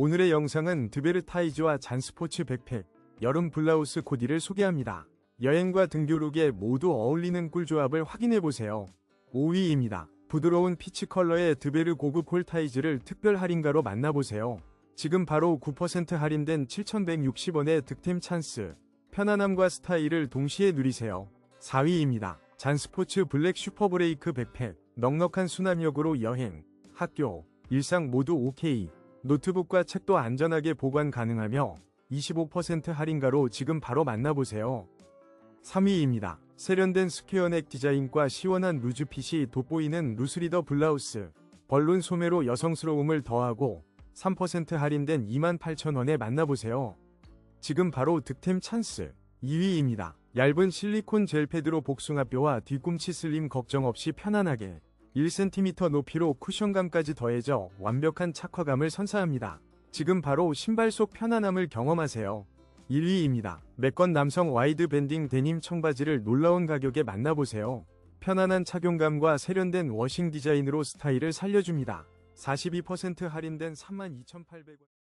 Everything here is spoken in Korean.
오늘의 영상은 드베르타이즈와 잔스포츠 백팩, 여름 블라우스 코디를 소개합니다. 여행과 등교룩에 모두 어울리는 꿀조합을 확인해보세요. 5위입니다. 부드러운 피치 컬러의 드베르 고급 콜타이즈를 특별 할인가로 만나보세요. 지금 바로 9% 할인된 7,160원의 득템 찬스, 편안함과 스타일을 동시에 누리세요. 4위입니다. 잔스포츠 블랙 슈퍼브레이크 백팩, 넉넉한 수납력으로 여행, 학교, 일상 모두 OK. 노트북과 책도 안전하게 보관 가능하며 25% 할인가로 지금 바로 만나보세요. 3위입니다. 세련된 스퀘어넥 디자인과 시원한 루즈핏이 돋보이는 루스리더 블라우스. 벌룬 소매로 여성스러움을 더하고 3% 할인된 28,000원에 만나보세요. 지금 바로 득템 찬스. 2위입니다. 얇은 실리콘 젤 패드로 복숭아뼈와 뒤꿈치 슬림 걱정 없이 편안하게 1cm 높이로 쿠션감까지 더해져 완벽한 착화감을 선사합니다. 지금 바로 신발 속 편안함을 경험하세요. 1위입니다. 매건 남성 와이드 밴딩 데님 청바지를 놀라운 가격에 만나보세요. 편안한 착용감과 세련된 워싱 디자인으로 스타일을 살려줍니다. 42% 할인된 32,800원.